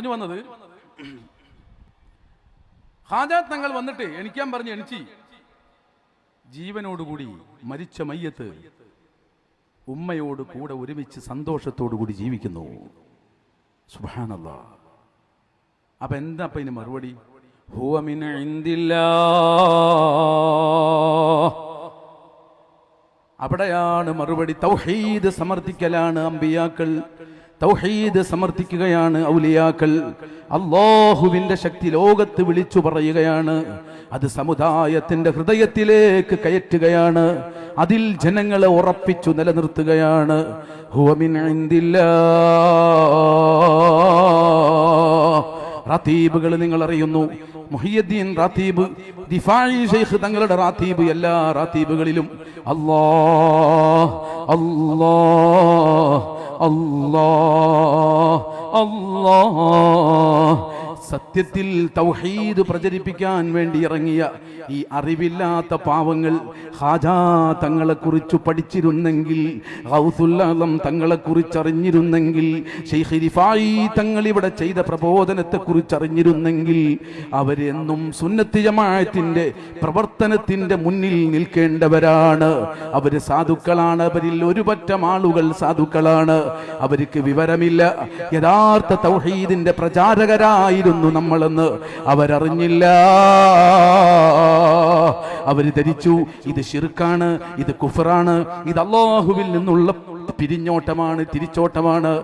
പറഞ്ഞു വന്നത്? ഹാജാ തങ്ങൾ വന്നിട്ട് എണിക്കാൻ പറഞ്ഞു എണിച്ചി. ജീവനോടുകൂടി മരിച്ച മയ്യത്ത് ഉമ്മയോട് കൂടെ ഒരുമിച്ച് സന്തോഷത്തോടു കൂടി ജീവിക്കുന്നു. സുബാനല്ല അപ്പൊ എന്താ അപ്പൊ ഇതിന് മറുപടി. അവിടെയാണ് മറുപടി. തൗഹീദ് സമർത്ഥിക്കലാണ് അമ്പിയാക്കൾ. തൗഹീദ് സമർത്ഥിക്കുകയാണ് ഔലിയാക്കൾ. അള്ളാഹുവിന്റെ ശക്തി ലോകത്ത് വിളിച്ചു പറയുകയാണ്. അത് സമുദായത്തിന്റെ ഹൃദയത്തിലേക്ക് കയറ്റുകയാണ്. അതിൽ ജനങ്ങളെ ഉറപ്പിച്ചു നിലനിർത്തുകയാണ്. റാത്തീബുകൾ നിങ്ങൾ അറിയുന്നു. മുഹിയദ്ദീൻ റാത്തീബ് ദിഫായി ഷെയ്ഖ് തങ്ങളുടെ റാത്തീബ് എല്ലാ റാത്തീബുകളിലും. അല്ലാ അല്ലാ അല്ലാ അല്ലാ സത്യത്തിൽ തൗഹീദ് പ്രചരിപ്പിക്കാൻ വേണ്ടി ഇറങ്ങിയ ഈ അറിവില്ലാത്ത പാവങ്ങൾ ഹാജാ തങ്ങളെ കുറിച്ച് പഠിച്ചിരുന്നെങ്കിൽ ഹൗസുല്ലാലം തങ്ങളെ കുറിച്ച് അറിഞ്ഞിരുന്നെങ്കിൽ ഷെയ്ഖിരിഫായി തങ്ങൾ ഇവിടെ ചെയ്ത പ്രബോധനത്തെ കുറിച്ച് അറിഞ്ഞിരുന്നെങ്കിൽ അവരെന്നും സുന്നത്തിജമായത്തിന്റെ പ്രവർത്തനത്തിന്റെ മുന്നിൽ നിൽക്കേണ്ടവരാണ്. അവർ സാധുക്കളാണ് അവരിൽ ഒരുപറ്റം ആളുകൾ സാധുക്കളാണ്. അവർക്ക് വിവരമില്ല. യഥാർത്ഥ തൗഹീദിന്റെ പ്രചാരകരായിരുന്നു നമ്മളെന്ന് അവരറിഞ്ഞില്ല. അവർ ധരിച്ചു. ഇത് ഷിർക്കാണ് ഇത് കുഫറാണ്. ഇത് അള്ളാഹുവിൽ നിന്നുള്ള പിരിഞ്ഞോട്ടമാണ് തിരിച്ചോട്ടമാണ്.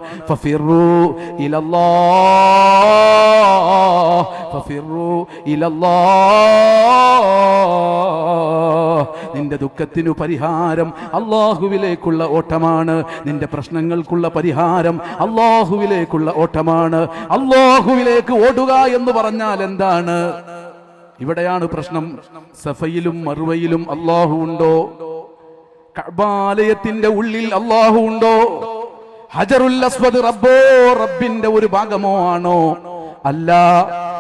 നിന്റെ ദുഃഖത്തിനു പരിഹാരം അള്ളാഹുവിലേക്കുള്ള ഓട്ടമാണ്. നിന്റെ പ്രശ്നങ്ങൾക്കുള്ള പരിഹാരം അള്ളാഹുവിലേക്കുള്ള ഓട്ടമാണ്. അള്ളാഹുവിലേക്ക് ഓടുക എന്ന് പറഞ്ഞാൽ എന്താണ്? ഇവിടെയാണ് പ്രശ്നം. സഫയിലും മറുവയിലും അള്ളാഹു ഉണ്ടോ? കഅബാലയത്തിന്റെ ഉള്ളിൽ അള്ളാഹു ഉണ്ടോ? ഹജറുൽ അസ്വദ് റബ്ബോ റബ്ബിന്റെ ഒരു ഭാഗമോ ആണോ? അല്ല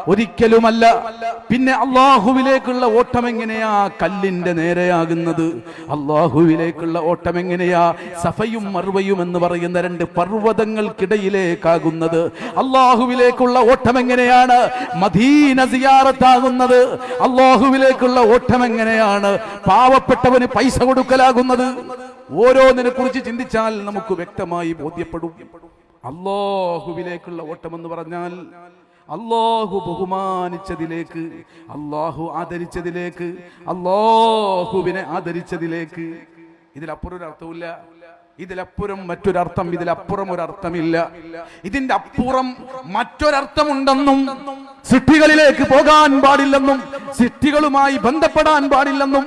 ഒരിക്കലുമല്ല. പിന്നെ അള്ളാഹുവിലേക്കുള്ള ഓട്ടം എങ്ങനെയാ കല്ലിന്റെ നേരെയാകുന്നത്? അള്ളാഹുവിലേക്കുള്ള ഓട്ടം എങ്ങനെയാ സഫയും മറുവയും എന്ന് പറയുന്ന രണ്ട് പർവതങ്ങൾക്കിടയിലേക്കാകുന്നത്? അള്ളാഹുവിലേക്കുള്ള ഓട്ടം എങ്ങനെയാണ് മദീന സിയാറത്താകുന്നത്? അള്ളാഹുവിലേക്കുള്ള ഓട്ടം എങ്ങനെയാണ് പാവപ്പെട്ടവന് പൈസ കൊടുക്കലാകുന്നത്? ഓരോന്നിനെ കുറിച്ച് ചിന്തിച്ചാൽ നമുക്ക് വ്യക്തമായി ബോധ്യപ്പെടും. അള്ളാഹുവിലേക്കുള്ള ഓട്ടം എന്ന് പറഞ്ഞാൽ അള്ളാഹു ബഹുമാനിച്ചതിലേക്ക് അള്ളാഹു ആദരിച്ചതിലേക്ക് അള്ളാഹുവിനെ ആദരിച്ചതിലേക്ക്. ഇതിലപ്പുറം ഒരു അർത്ഥമില്ല ഇതിലപ്പുറം മറ്റൊരർത്ഥം ഇതിലപ്പുറം ഒരർത്ഥമില്ല. ഇതിന്റെ അപ്പുറം മറ്റൊരർത്ഥമുണ്ടെന്നും സിട്ടികളിലേക്ക് പോകാൻ പാടില്ലെന്നും സിട്ടികളുമായി ബന്ധപ്പെടാൻ പാടില്ലെന്നും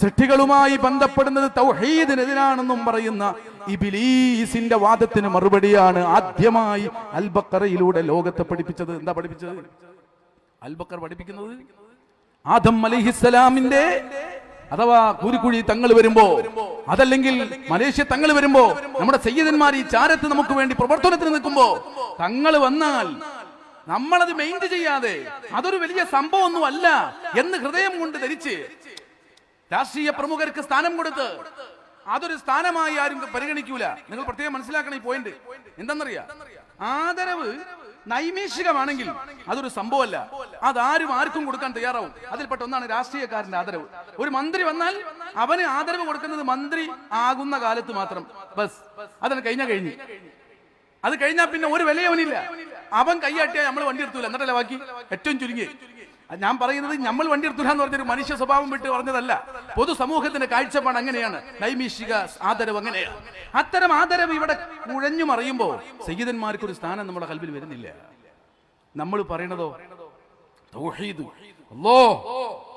സൃഷ്ടികളുമായി ബന്ധപ്പെടുന്നത് തൗഹീദിനെതിരാണെന്നും പറയുന്ന ഇബിലീസിന്റെ വാദത്തിന് മറുപടിയാണ് ആദ്യമായി അൽബക്കറയിലൂടെ ലോകത്തെ പഠിപ്പിച്ചത്. എന്താ പഠിപ്പിച്ചത്? അൽബക്കർ പഠിപ്പിക്കുന്നത് ആദം അലിഹിസ്സലാമിന്റെ അഥവാ കൂരിക്കുഴി തങ്ങൾ വരുമ്പോ അതല്ലെങ്കിൽ മലേഷ്യ തങ്ങൾ വരുമ്പോ നമ്മുടെ സയ്യിദന്മാർ ഈ ചാരത്ത് നമുക്ക് വേണ്ടി പ്രവർത്തനത്തിന് നിൽക്കുമ്പോ തങ്ങൾ വന്നാൽ നമ്മളത് മെയിന്റ് ചെയ്യാതെ അതൊരു വലിയ സംഭവമൊന്നും അല്ല എന്ന് ഹൃദയം കൊണ്ട് ധരിച്ച് രാഷ്ട്രീയ പ്രമുഖർക്ക് സ്ഥാനം കൊടുത്ത് അതൊരു സ്ഥാനമായി ആരും പരിഗണിക്കൂല. നിങ്ങൾ പ്രത്യേകം മനസ്സിലാക്കണം ഈ പോയിന്റ് എന്താണെന്നറിയാ ആദരവ് നൈമേഷികമാണെങ്കിൽ അതൊരു സംഭവമല്ല. അതാരും ആർക്കും കൊടുക്കാൻ തയ്യാറാവും. അതിൽപ്പെട്ട ഒന്നാണ് രാഷ്ട്രീയക്കാരന്റെ ആദരവ്. ഒരു മന്ത്രി വന്നാൽ അവന് ആദരവ് കൊടുക്കുന്നത് മന്ത്രി ആകുന്ന കാലത്ത് മാത്രം. ബസ്. അതിന് കഴിഞ്ഞ കഴിഞ്ഞു. അത് കഴിഞ്ഞാൽ പിന്നെ ഒരു വിലയവനില്ല അവൻ കൈയാട്ടിയാൽ നമ്മൾ വണ്ടി എടുത്തൂല. എന്നിട്ടല്ല ബാക്കി? ഏറ്റവും ചുരുങ്ങി ഞാൻ പറയുന്നത് നമ്മൾ വണ്ടി എടുത്തുരാന്ന് പറഞ്ഞൊരു മനുഷ്യ സ്വഭാവം വിട്ട് പറഞ്ഞതല്ല. പൊതുസമൂഹത്തിന്റെ കാഴ്ചപ്പാട് അങ്ങനെയാണ്. നൈമിഷിക ആദരവ് അങ്ങനെയാണ്. അത്തരം ആദരവ് ഇവിടെ കുഴഞ്ഞു മറിയുമ്പോൾ സയ്യിദന്മാർക്ക് ഒരു സ്ഥാനം നമ്മുടെ കൽവിൽ വരുന്നില്ല. നമ്മൾ പറയണതോ?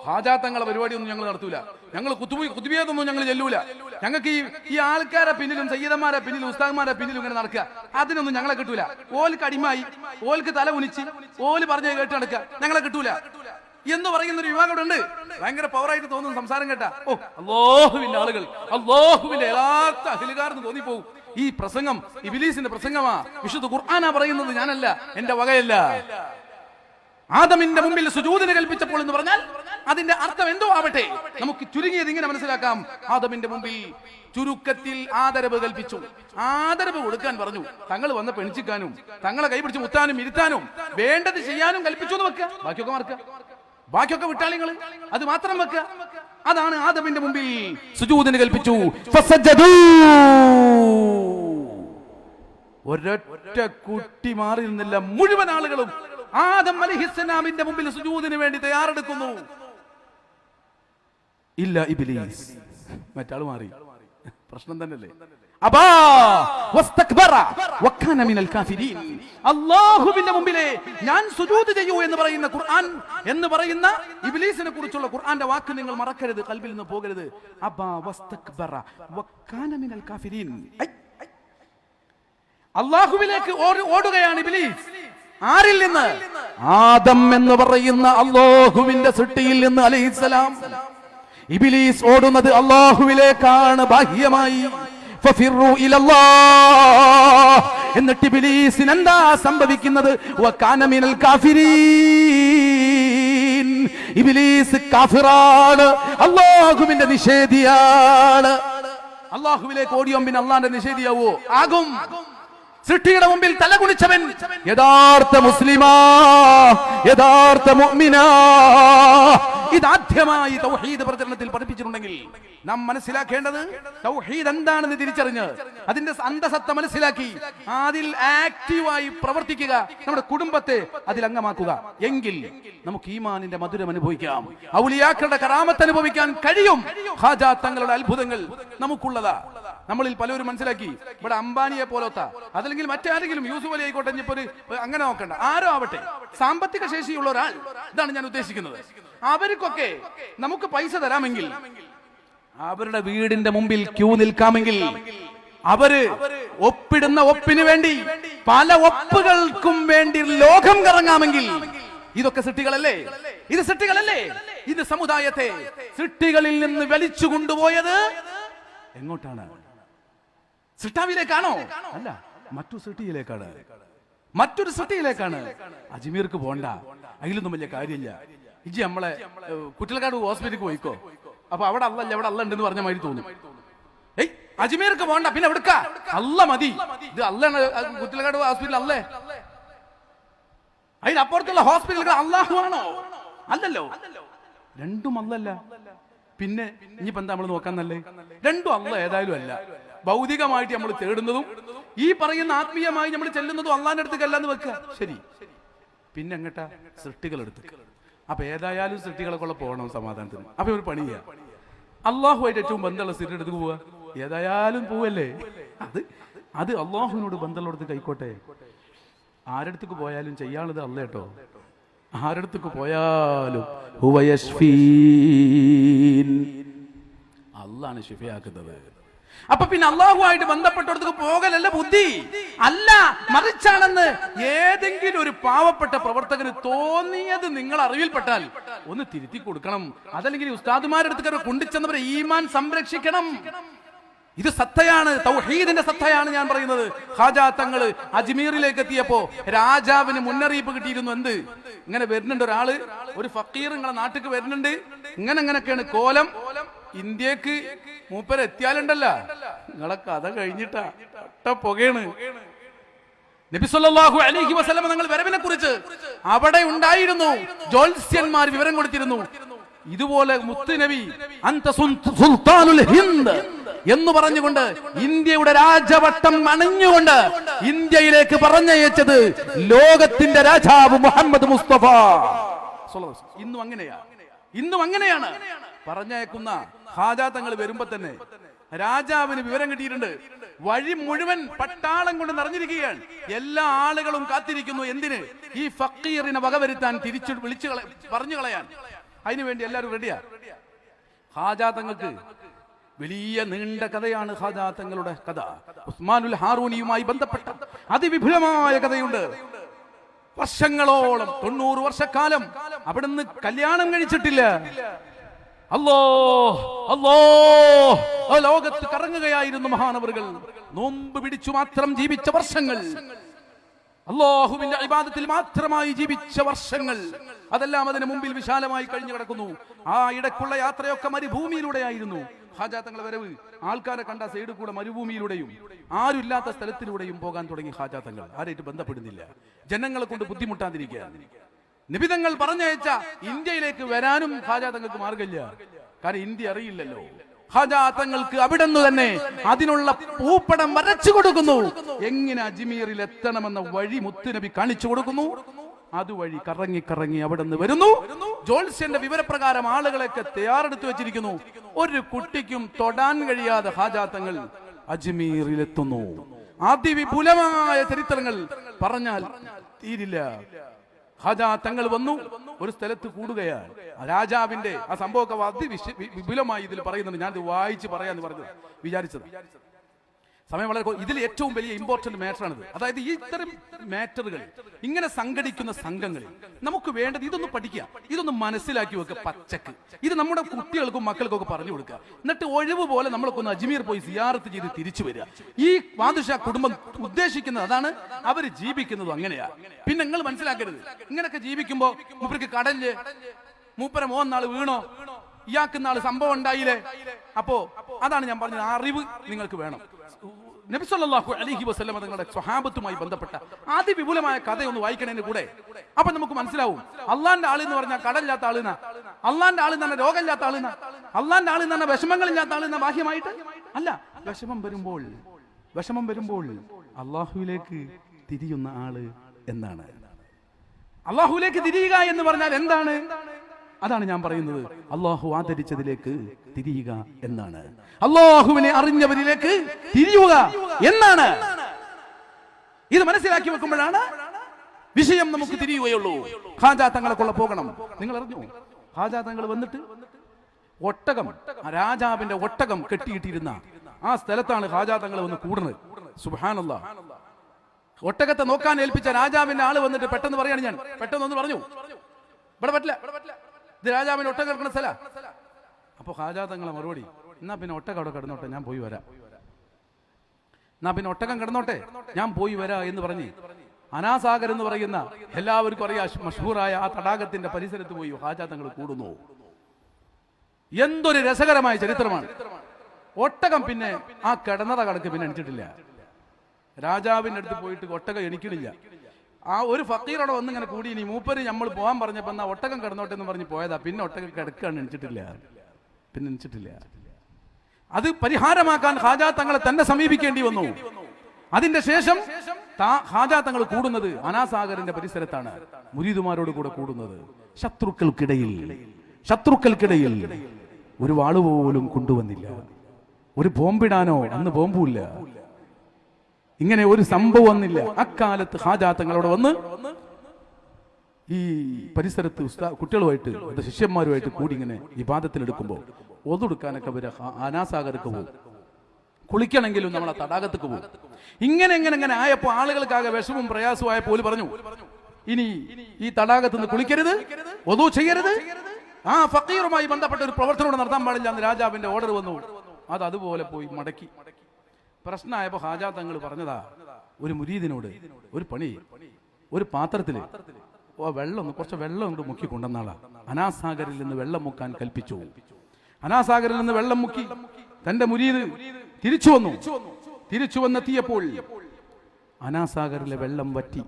ഹാജാത്തങ്ങളെ പരിപാടിയൊന്നും ഞങ്ങൾ നടത്തൂല. ഞങ്ങൾ കുത്തുബി കുത്തുബിയതൊന്നും ഞങ്ങൾ ചെല്ലൂല. ഞങ്ങൾക്ക് ഈ ഈ ആൾക്കാരെ പിന്നിലും സയ്യിദന്മാരെ പിന്നിലും ഉസ്താദ്മാരെ പിന്നിലും ഇങ്ങനെ നടക്കുക. അതിനൊന്നും ഞങ്ങളെ കിട്ടൂല. ഓൽക്ക് അടിമായി ഓൽക്ക് തല കുനിച്ച് ഓൽ പറഞ്ഞ് കേട്ട് നടക്കുക. ഞങ്ങളെ കിട്ടൂല. എന്ന് പറയുന്ന ഒരു ഇവിടെ ഉണ്ട്. ഭയങ്കര പവറായിട്ട് തോന്നുന്നു സംസാരം കേട്ടാ. ഓ അള്ളാഹുവിന്റെ ആളുകൾ അള്ളാഹുവിന്റെ യഥാർത്ഥ അഹിലുകാരെന്ന് തോന്നിപ്പോവും ഈ പ്രസംഗം ഇബിലീസിന്റെ പ്രസംഗമാ. വിശുദ്ധ ഖുർആാനാ പറയുന്നത് ഞാനല്ല എന്റെ വകയല്ല. ആദമിന്റെ മുമ്പിൽ സുജൂദിന് കൽപ്പിച്ചപ്പോൾ എന്ന് പറഞ്ഞാൽ അതിന്റെ അർത്ഥം എന്തോ ആവട്ടെ. നമുക്ക് ചുരുങ്ങിയത് ഇങ്ങനെ മനസ്സിലാക്കാം. ആദമിന്റെ മുമ്പിൽ ചുരുക്കത്തിൽ ആദരവ് കൽപ്പിച്ചു. ആദരവ് കൊടുക്കാൻ പറഞ്ഞു. തങ്ങൾ വന്ന് പെണിച്ചിക്കാനും തങ്ങളെ കൈപിടിച്ച് മുത്താനും ഇരുത്താനും വേണ്ടത് ചെയ്യാനും കൽപ്പിച്ചു എന്ന് വെക്കുക. ബാക്കിയൊക്കെ മറക്കുക. ബാക്കിയൊക്കെ വിട്ടാളിങ്ങൾ അത് മാത്രം വെക്കുക. അതാണ് ആദമിന്റെ മുമ്പിൽ സുജൂദിന് കൽപ്പിച്ചു. ഒരൊറ്റ കുട്ടി മാറി നിന്നില്ല മുഴുവൻ ആളുകളും ആദം അലിഹിസ്സലാമിന്റെ മുമ്പിൽ സുജൂദിന് വേണ്ടി തയ്യാറെടുക്കുന്നു. ഇല്ല ഇബിലീസ്. മറ്റാൾ മാറി. പ്രശ്നം തന്നെയല്ലേ? അല്ലാഹുവിന്റെ മുമ്പിലെ ഞാൻ സുജൂദ് ചെയ്യൂ എന്ന് പറയുന്ന ഖുർആൻ എന്ന് പറയുന്ന ഇബ്ലീസിനെ കുറിച്ചുള്ള ഖുർആന്റെ വാക്ക് നിങ്ങൾ മറക്കരുത് കൽബിൽ നിന്ന് പോകരുത്. അള്ളാഹുവിലേക്ക് ഓടുകയാണ് ഇബ്ലീസ്. ആരിൽ നിന്ന്? ആദം എന്ന് പറയുന്ന അള്ളാഹുവിന്റെ സൃഷ്ടിയിൽ നിന്ന് അലൈഹിസ്സലാം ഇബിലീസ് ഓടുന്നത് അള്ളാഹുവിലേക്കാണ് ബാഹ്യമായി. എന്നിട്ട് ഇബിലീസിന് എന്താ സംഭവിക്കുന്നത്. ഇബിലീസ് കാഫിറാണ്. അള്ളാഹുവിന്റെ നിഷേധിയാണ്. അള്ളാഹുവിലേക്ക് ഓടിയോ പിന്നെ അള്ളാന്റെ നിഷേധിയാവോ? ആകും. സൃഷ്ടിയുടെ മുമ്പിൽ തലകുണിച്ചവൻ യഥാർത്ഥ മുസ്ലിമാ യഥാർത്ഥ മുഅ്മിനാ. ഇതാദ്യമായി തൗഹീദ് പ്രചരണത്തിൽ പഠിപ്പിച്ചിട്ടുണ്ടെങ്കിൽ നാം മനസ്സിലാക്കേണ്ടത് തൗഹീദ് എന്താണെന്ന് തിരിച്ചറിഞ്ഞ് അതിന്റെ അന്തസത്ത മനസ്സിലാക്കി അതിൽ ആക്റ്റീവായി പ്രവർത്തിക്കുക നമ്മുടെ കുടുംബത്തെ അതിൽ അംഗമാക്കുക. എങ്കിൽ നമുക്ക് ഈമാനിന്റെ മധുരം അനുഭവിക്കാം. ഔലിയാക്കളുടെ കറാമത്ത് അനുഭവിക്കാൻ കഴിയും. ഹാജാ തങ്ങളുടെ അത്ഭുതങ്ങൾ നമുക്കുള്ളതാ. നമ്മളിൽ പലരും മനസ്സിലാക്കി ഇവിടെ അംബാനിയെ പോലത്തെ അതല്ലെങ്കിൽ മറ്റാരെങ്കിലും യൂസുഫ് അലി ആയിക്കോട്ടെ ഇപ്പൊ അങ്ങനെ നോക്കണ്ട. ആരോ ആവട്ടെ സാമ്പത്തിക ശേഷിയുള്ള ഒരാൾ. ഇതാണ് ഞാൻ ഉദ്ദേശിക്കുന്നത്. അവർക്കൊക്കെ നമുക്ക് പൈസ തരാമെങ്കിൽ അവരുടെ വീടിന്റെ മുമ്പിൽ ക്യൂ നിൽക്കാമെങ്കിൽ അവർ ഒപ്പിടുന്ന ഒപ്പിന് വേണ്ടി പല ഒപ്പുകൾക്കും വേണ്ടി ലോകം കറങ്ങാമെങ്കിൽ ഇതൊക്കെ സിട്ടികളല്ലേ ഇത് സിട്ടികളല്ലേ ഇത് സമുദായത്തെ സിട്ടികളിൽ നിന്ന് വലിച്ചു കൊണ്ടുപോയത്? എങ്ങോട്ടാണ്? സിട്ടാവിലേക്കാണോ അല്ല മറ്റു സിട്ടിയിലേക്കാണ് മറ്റൊരു സിട്ടിയിലേക്കാണ് അജ്മീർക്ക് പോണ്ട അതിലൊന്നും വലിയ കാര്യമില്ല. ഇജി നമ്മളെ കുറ്റിലക്കാട് ഹോസ്പിറ്റലിൽ പോയിക്കോ? അപ്പൊ അവിടെ അല്ലല്ല അവിടെ അല്ല ഉണ്ടെന്ന് പറഞ്ഞ മാതിരി തോന്നും. ഏയ് അജ്മീർക്ക് പോണ്ട പിന്നെ എവിടുക്ക? അല്ല മതി. ഇത് അല്ലാണ് കുറ്റിലക്കാട് ഹോസ്പിറ്റൽ അല്ലേ അതിനപ്പുറത്തുള്ള ഹോസ്പിറ്റലുകൾ അള്ളാഹു ആണോ? അല്ലല്ലോ. രണ്ടും അല്ലല്ല പിന്നെ ഇനിയിപ്പോ എന്താ നമ്മൾ നോക്കാൻ നല്ലേ? രണ്ടും അല്ല ഏതായാലും അല്ല. ഭൗതികമായിട്ട് നമ്മൾ തേടുന്നതും ഈ പറയുന്ന ആത്മീയമായി നമ്മൾ ചെല്ലുന്നതും അള്ളാന്റെ അടുത്തേക്കല്ല എന്ന് വെക്കുക ശരി. പിന്നെ എങ്ങട്ടാ? സൃഷ്ടികൾ എടുത്ത് അപ്പൊ ഏതായാലും സൃഷ്ടികളൊക്കെ പോകണം സമാധാനത്തിന്. അപ്പൊ ഒരു പണിയാ. അള്ളാഹുമായിട്ട് ഏറ്റവും ബന്ധമുള്ള സ്ഥിരം എടുത്ത് പോവുക ഏതായാലും പോവല്ലേ? അത് അത് അള്ളാഹുവിനോട് ബന്ധമുള്ളടത്ത് കൈക്കോട്ടെ. ആരടുത്തേക്ക് പോയാലും ചെയ്യാനുള്ളത് അല്ല കേട്ടോ. ആരടുത്തേക്ക് പോയാലും. അള്ളാണ് ഷിഫയാക്കുന്നത് അപ്പൊ പിന്നെ അള്ളാഹുമായിട്ട് ബന്ധപ്പെട്ടവർക്ക് പോകലല്ല ബുദ്ധി. അല്ല മറിച്ചാണെന്ന് ഏതെങ്കിലും ഒരു പാവപ്പെട്ട പ്രവർത്തകന് തോന്നിയത് നിങ്ങൾ അറിവിൽപ്പെട്ടാൽ ഒന്ന് തിരുത്തി കൊടുക്കണം. അതല്ലെങ്കിൽ ഉസ്താദുമാരുടെ അടുത്ത് കൊണ്ടുചെന്നവരെ ഈമാൻ സംരക്ഷിക്കണം. ഇത് സത്തയാണ് തൗഹീദിന്റെ സത്തയാണ് ഞാൻ പറയുന്നത്. ഹാജാ തങ്ങൾ അജ്മീറിലേക്ക് എത്തിയപ്പോ രാജാവിന് മുന്നറിയിപ്പ് കിട്ടിയിരുന്നു. എന്ത്? ഇങ്ങനെ വരുന്നുണ്ട് ഒരാൾ ഒരു ഫക്കീർ നിങ്ങളെ നാട്ടിക്ക് വരുന്നുണ്ട്. ഇങ്ങനെ ഇങ്ങനെയൊക്കെയാണ് കോലം. ഇന്ത്യയ്ക്ക് മൂപ്പരെത്തിയാലുണ്ടല്ല. നിങ്ങളെ കഥ കഴിഞ്ഞിട്ടാ ഒട്ട പുകയാണ്. നബി സല്ലല്ലാഹു അലൈഹി വസല്ലം നിങ്ങൾ വരവിനെ കുറിച്ച് അവിടെ ഉണ്ടായിരുന്നു. ജോത്സ്യന്മാർ വിവരം കൊടുത്തിരുന്നു. ഇതുപോലെ മുത്ത് നബി അന്ത സുൽത്താനുൽ ഹിന്ദ് എന്ന് പറഞ്ഞുകൊണ്ട് ഇന്ത്യയുടെ രാജവട്ടം അണിഞ്ഞുകൊണ്ട് ഇന്ത്യയിലേക്ക് പറഞ്ഞയച്ചത് ലോകത്തിന്റെ രാജാവ് മുഹമ്മദ് മുസ്തഫ. ഇന്നും അങ്ങനെയാ. ഇന്നും അങ്ങനെയാണ് പറഞ്ഞയക്കുന്ന ഹാജാത്തങ്ങൾ വരുമ്പോ തന്നെ രാജാവിന് വിവരം കിട്ടിയിട്ടുണ്ട്. വഴി മുഴുവൻ പട്ടാളം കൊണ്ട് നിറഞ്ഞിരിക്കുകയാണ്. എല്ലാ ആളുകളും കാത്തിരിക്കുന്നു. എന്തിന്? ഈ ഫക്കീറിനെ വകവരുത്താൻ തിരിച്ചു വിളിച്ചു പറഞ്ഞു കളയാൻ. അതിനുവേണ്ടി എല്ലാവരും റെഡിയാ? ഹാജാത്തങ്ങൾക്ക് വലിയ നീണ്ട കഥയാണ് ഹാജാത്തങ്ങളുടെ കഥ. ഉസ്മാനുൽ ഹാറൂനിയുമായി ബന്ധപ്പെട്ട അതിവിപുലമായ കഥയുണ്ട്. വർഷങ്ങളോളം തൊണ്ണൂറ് വർഷക്കാലം അവിടുന്ന് കല്യാണം കഴിച്ചിട്ടില്ല. അല്ലോ അല്ലോ ലോകത്ത് കറങ്ങുകയായിരുന്നു മഹാനവറുകൾ. നോമ്പ് പിടിച്ചു മാത്രം ജീവിച്ച വർഷങ്ങൾ. അള്ളാഹുവിന്റെ ഇബാദത്തിൽ മാത്രമായി ജീവിച്ച വർഷങ്ങൾ. അതെല്ലാം അതിന് മുമ്പിൽ വിശാലമായി കഴിഞ്ഞു കിടക്കുന്നു. ആ ഇടക്കുള്ള യാത്രയൊക്കെ മരുഭൂമിയിലൂടെയായിരുന്നു. ഹാജാത്തങ്ങളെ വരവ്. ആൾക്കാരെ കണ്ട സൈഡ് കൂടെ മരുഭൂമിയിലൂടെയും ആരുമില്ലാത്ത സ്ഥലത്തിലൂടെയും പോകാൻ തുടങ്ങി ഹാജാത്തങ്ങൾ ആരായിട്ട് ബന്ധപ്പെടുന്നില്ല. ജനങ്ങളെ കൊണ്ട് ബുദ്ധിമുട്ടാതിരിക്കുക നിബിതങ്ങൾ പറഞ്ഞയച്ച ഇന്ത്യയിലേക്ക് വരാനും ഹാജാതങ്ങൾക്ക് മാർഗമില്ല. കാരണം ഇന്ത്യ അറിയില്ലല്ലോ. ഹാജാതങ്ങൾക്ക് അവിടെ നിന്ന് തന്നെ അതിനുള്ള പൂപ്പടം വരച്ചു കൊടുക്കുന്നു. എങ്ങനെ അജ്മീറിൽ എത്തണമെന്ന വഴി മുത്തുനബി കാണിച്ചു കൊടുക്കുന്നു. അതുവഴി കറങ്ങി കറങ്ങി അവിടെ നിന്ന് വരുന്നു. ജോത്സ്യന്റെ വിവരപ്രകാരം ആളുകളൊക്കെ തയ്യാറെടുത്തു വെച്ചിരിക്കുന്നു. ഒരു കുട്ടിക്കും തൊടാൻ കഴിയാതെ ഹാജാത്തങ്ങൾ അജ്മീറിലെത്തുന്നു അതിവിപുലമായ ചരിത്രങ്ങൾ പറഞ്ഞാൽ തീരില്ല. ഹാജാ തങ്ങൾ വന്നു. ഒരു സ്ഥലത്ത് കൂടുകയാണ്. രാജാവിന്റെ ആ സംഭവമൊക്കെ അതിവിശ വിപുലമായി ഇതിൽ പറയുന്നുണ്ട്. ഞാൻ വായിച്ച് പറയാന്ന് പറഞ്ഞു വിചാരിച്ചത്. സമയം വളരെ ഇതിൽ ഏറ്റവും വലിയ ഇമ്പോർട്ടന്റ് മാറ്ററാണിത് അതായത് ഈ ഇത്തരം മാറ്ററുകൾ ഇങ്ങനെ സംഘടിക്കുന്ന സംഘങ്ങളിൽ നമുക്ക് വേണ്ടത് ഇതൊന്ന് പഠിക്കുക. ഇതൊന്ന് മനസ്സിലാക്കി വെക്കുക പച്ചക്ക്. ഇത് നമ്മുടെ കുട്ടികൾക്കും മക്കൾക്കും ഒക്കെ പറഞ്ഞു കൊടുക്കുക. എന്നിട്ട് ഒഴിവ് പോലെ നമ്മളൊക്കെ ഒന്ന് അജ്മീർ പോയി സിയാറത്ത് ചെയ്ത് തിരിച്ചു വരിക. ഈ വാദുഷ കുടുംബം ഉദ്ദേശിക്കുന്നത് അതാണ് അവർ ജീവിക്കുന്നതും അങ്ങനെയാ. പിന്നെ നിങ്ങൾ മനസ്സിലാക്കരുത്. ഇങ്ങനെയൊക്കെ ജീവിക്കുമ്പോ മൂപ്പർക്ക് കടൽ മൂപ്പര മോൻ നാൾ വീണോ? ഇയാൾക്ക് നാൾ സംഭവം ഉണ്ടായില്ലേ? അപ്പോ അതാണ് ഞാൻ പറഞ്ഞത്. അറിവ് നിങ്ങൾക്ക് വേണം. നബിസല്ലാഹു അലഹി വസ്ലമ തങ്ങളുടെ സ്വഹാബത്തുമായി ബന്ധപ്പെട്ട അതിവിപുലമായ കഥയൊന്ന് വായിക്കണതിന് കൂടെ. അപ്പൊ നമുക്ക് മനസ്സിലാവും. അള്ളാന്റെ ആൾ എന്ന് പറഞ്ഞാൽ കടലില്ലാത്ത ആളുന്ന? അള്ളാന്റെ ആൾ തന്നെ രോഗമില്ലാത്ത ആളുന്ന? അള്ളാന്റെ ആൾ തന്നെ വിഷമങ്ങളില്ലാത്ത ആളുന്ന ബാഹ്യമായിട്ട്? അല്ല. വിഷമം വരുമ്പോൾ വിഷമം വരുമ്പോൾ അള്ളാഹുവിലേക്ക് തിരിയുന്ന ആൾ എന്നാണ്. അള്ളാഹുലേക്ക് തിരിയുക എന്ന് പറഞ്ഞാൽ എന്താണ്? അതാണ് ഞാൻ പറയുന്നത്. അള്ളാഹു ആദരിച്ചതിലേക്ക് തിരിയുക എന്നാണ്. അള്ളാഹുവിനെ അറിഞ്ഞവരിലേക്ക് തിരിയുക എന്നാണ്. ഇത് മനസ്സിലാക്കി വെക്കുമ്പോഴാണ് വിഷയം നമുക്ക് തിരിയുകയുള്ളൂ. ഹാജാ തങ്ങളെ കൊള്ള പോകണം. നിങ്ങൾ അറിഞ്ഞു? ഹാജാ തങ്ങൾ വന്നിട്ട് ഒട്ടകം രാജാവിന്റെ ഒട്ടകം കെട്ടിയിട്ടിരുന്ന ആ സ്ഥലത്താണ് ഹാജാ തങ്ങൾ വന്ന് കൂടുന്നത്. സുബാനല്ല ഒട്ടകത്തെ നോക്കാൻ ഏൽപ്പിച്ച രാജാവിന്റെ ആൾ വന്നിട്ട് പെട്ടെന്ന് പറയാണ് ഞാൻ. പെട്ടെന്ന് ഒന്ന് പറഞ്ഞു. ഇവിടെ പറ്റില്ല. ഇത് രാജാവിന് ഒട്ടം കിടക്കുന്ന സ്ഥല. അപ്പൊ ഹാജാ തങ്ങളെ മറുപടി. എന്നാ പിന്നെ ഒട്ടക അവിടെ കിടന്നോട്ടെ ഞാൻ പോയി വരാം. എന്നാ പിന്നെ ഒട്ടകം കിടന്നോട്ടെ ഞാൻ പോയി വരാ എന്ന് പറഞ്ഞ് അനാസാഗർ എന്ന് പറയുന്ന എല്ലാവർക്കും അറിയാം മഷൂറായ ആ തടാകത്തിന്റെ പരിസരത്ത് പോയി ഹാജാ തങ്ങൾ കൂടുന്നു. എന്തൊരു രസകരമായ ചരിത്രമാണ്. ഒട്ടകം പിന്നെ ആ കിടന്നത കണക്ക് പിന്നെ എണിച്ചിട്ടില്ല രാജാവിന്റെ അടുത്ത് പോയിട്ട് ഒട്ടകം എണിക്കണില്ല. ആ ഒരു ഫക്കീറോടെ വന്ന് ഇങ്ങനെ കൂടി ഇനി മൂപ്പര് നമ്മൾ പോകാൻ പറഞ്ഞപ്പോ എന്നാ ഒട്ടകം കിടന്നോട്ടെ എന്ന് പറഞ്ഞ് പോയതാ. പിന്നെ ഒട്ടകം കിടക്കാണ് എണിച്ചിട്ടില്ല. പിന്നെ എണിച്ചിട്ടില്ല. അത് പരിഹാരമാക്കാൻ ഹാജാ തങ്ങളെ തന്നെ സമീപിക്കേണ്ടി വന്നു. അതിന്റെ ശേഷം ഹാജാ തങ്ങൾ കൂടുന്നത് അനാസാഗറിന്റെ പരിസരത്താണ്. മുരീദുമാരോട് കൂടെ കൂടുന്നത്. ശത്രുക്കൾക്കിടയിൽ ശത്രുക്കൾക്കിടയിൽ ഒരു വാൾ പോലും കൊണ്ടുവന്നില്ല. ഒരു ബോംബിടാനോ അന്ന് ബോംബുമില്ല ഇങ്ങനെ ഒരു സംഭവം ഒന്നില്ല അക്കാലത്ത് ഹാജാത്തങ്ങൾ അവിടെ വന്ന് ഈ പരിസരത്ത് കുട്ടികളുമായിട്ട് അത് ശിഷ്യന്മാരുമായിട്ട് കൂടി ഇങ്ങനെ വിവാദത്തിലെടുക്കുമ്പോൾ ഒതുടുക്കാനൊക്കെ വരെ. അനാസാഗർക്ക് പോകും കുളിക്കണമെങ്കിലും നമ്മൾ ആ തടാകത്തേക്ക് പോകും ഇങ്ങനെ ഇങ്ങനെ ഇങ്ങനെ ആയപ്പോൾ ആളുകൾക്കാകെ വിഷമവും പ്രയാസവും ആയപ്പോൾ പറഞ്ഞു ഇനി ഈ തടാകത്ത് നിന്ന് കുളിക്കരുത് ഒതു ചെയ്യരുത്. ആ ഫക്കീറുമായി ബന്ധപ്പെട്ട ഒരു പ്രവർത്തനം നടത്താൻ പാടില്ല. എന്ന് രാജാവിന്റെ ഓർഡർ വന്നു. അത് അതുപോലെ പോയി മടക്കി. പ്രശ്നമായപ്പോ ഹാജാ തങ്ങൾ പറഞ്ഞതാ. ഒരു മുരീദിനോട് ഒരു പണി ഒരു പാത്രത്തിൽ ഓ വെള്ളം കുറച്ച് വെള്ളം കൊണ്ട് മുക്കി കൊണ്ടുവന്നാളാ. അനാസാഗറിൽ നിന്ന് വെള്ളം മുക്കാൻ കൽപ്പിച്ചു. അനാസാഗറിൽ നിന്ന് വെള്ളം മുക്കി തന്റെ മുരീദ് തിരിച്ചു വന്നു. തിരിച്ചു വന്നെത്തിയപ്പോൾ അനാസാഗറിലെ വെള്ളം വറ്റി.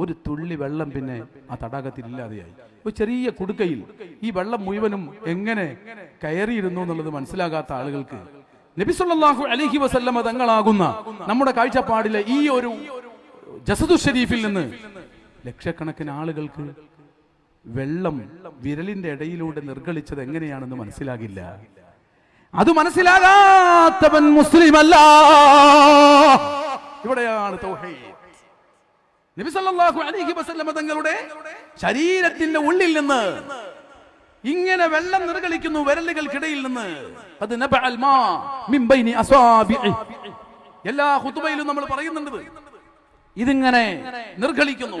ഒരു തുള്ളി വെള്ളം പിന്നെ ആ തടാകത്തിൽ ഇല്ലാതെയായി. ഒരു ചെറിയ കുടുക്കയിൽ ഈ വെള്ളം മുഴുവനും എങ്ങനെ കയറിയിരുന്നു എന്നുള്ളത് മനസ്സിലാകാത്ത ആളുകൾക്ക് നബിസുല്ലാഹു അലഹി വസല്ലമ തങ്ങളാകുന്ന നമ്മുടെ കാഴ്ചപ്പാടിലെ ഈ ഒരു ജസദു ഷരീഫിൽ നിന്ന് ലക്ഷക്കണക്കിന് ആളുകൾക്ക് വെള്ളം വിരലിന്റെ ഇടയിലൂടെ നിർഗളിച്ചത് എങ്ങനെയാണെന്ന് മനസ്സിലാകില്ല. അത് മനസ്സിലാകാത്തവൻ മുസ്ലിം അല്ല ഇവിടെയാണ് തൗഹീദ്. നബി സല്ലല്ലാഹു അലൈഹി വസല്ലമ തങ്ങളുടെ ശരീരത്തിന്റെ ഉള്ളിൽ നിന്ന് ഇങ്ങനെ വെള്ളം നിർഗളിക്കുന്നു വിരലുകൾക്കിടയിൽ നിന്ന്. അത് എല്ലാ ഖുതുബയിലും നമ്മൾ പറയുന്നുണ്ട് ഇതിങ്ങനെ നിർഗളിക്കുന്നു.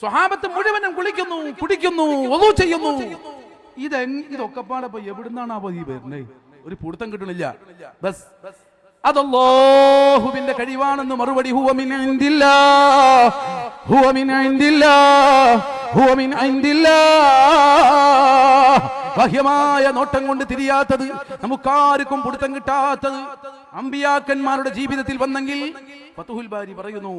സ്വഹാബത്ത് മുഴുവനും കുളിക്കുന്നു കുടിക്കുന്നു ഒതു ചെയ്യുന്നു. ഇത് ഇതൊക്കെ പാടപ്പോ എവിടുന്നാണ് അപ്പൊ ഈ വരുന്നത് ഒരു പൂടുത്തം കിട്ടണില്ല. ബസ്. അതല്ലാഹുവിന്റെ കഴിവാണെന്ന് മറുപടി ബാഹ്യമായ നോട്ടം കൊണ്ട് തിരിയാത്തത് നമുക്കാർക്കും പിടുത്തം കിട്ടാത്തത് അമ്പിയാക്കന്മാരുടെ ജീവിതത്തിൽ വന്നെങ്കിൽ ബാരി പറയുന്നു